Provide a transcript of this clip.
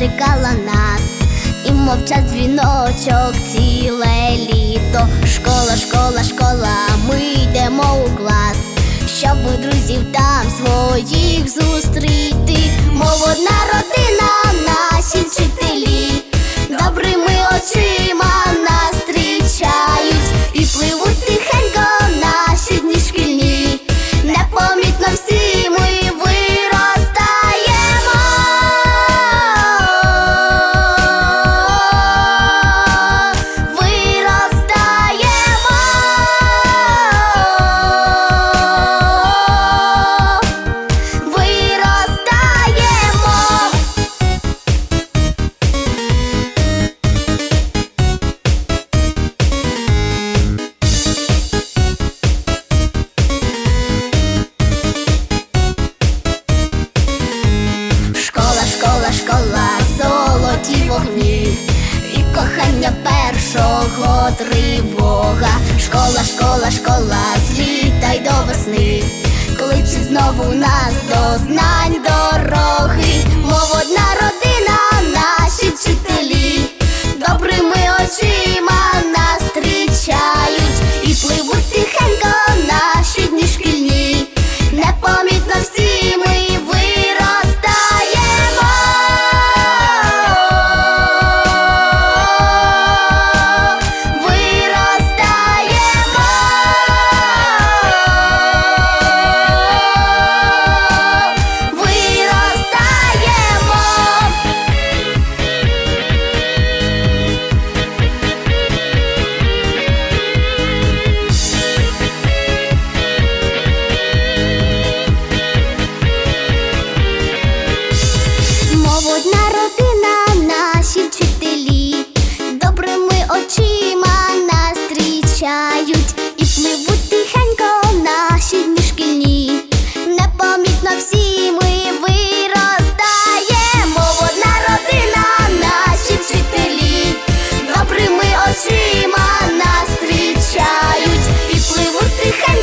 чекала нас, і мовчать дзвіночок ціле літо. Школа, школа, школа, ми йдемо у клас, щоб у друзів там своїх зустріти. кого тривога, школа, школа, школа, з й до весни, кличе знову нас до знань дорог. одна родина.